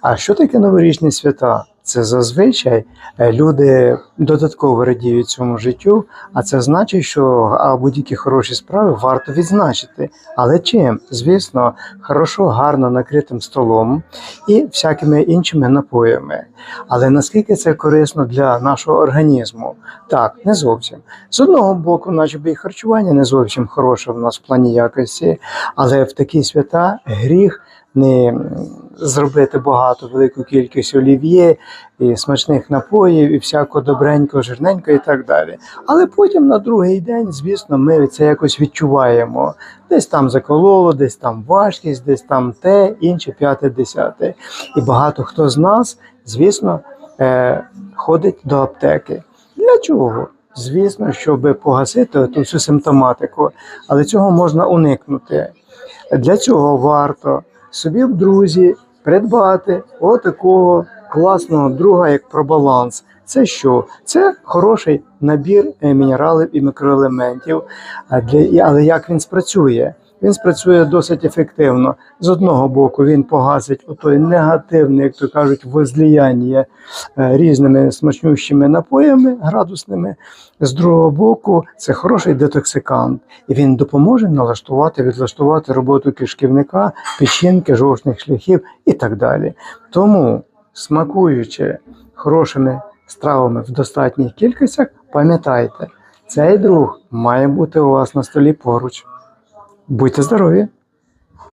А що таке новорічні свята? Це зазвичай е, люди додатково радіють цьому життю, а це значить, що будь-які хороші справи варто відзначити. Але чим? Звісно, хорошо, гарно накритим столом і всякими іншими напоями. Але наскільки це корисно для нашого організму? Так, не зовсім. З одного боку, начебто і харчування не зовсім хороше в нас в плані якості, але в такі свята гріх не зробити багато велику кількість олів'є і смачних напоїв, і всякого добренького, жирненького і так далі. Але потім на другий день, звісно, ми це якось відчуваємо. Десь там закололо, десь там важкість, десь там те, інше, п'яте, десяте. І багато хто з нас, звісно, е, ходить до аптеки. Для чого? Звісно, щоб погасити ту всю симптоматику, але цього можна уникнути. Для цього варто собі в друзі придбати отакого класного друга, як пробаланс. Це що? Це хороший набір е, мінералів і мікроелементів. Але як він спрацює? Він спрацює досить ефективно. З одного боку, він погасить отой негативне, як то кажуть, возліяння е, різними смачнющими напоями градусними. З другого боку, це хороший детоксикант, і він допоможе налаштувати, відлаштувати роботу кишківника, печінки, жовчних шляхів і так далі. Тому, смакуючи хорошими стравами в достатніх кількостях, пам'ятайте, цей друг має бути у вас на столі поруч. Будьте здорові!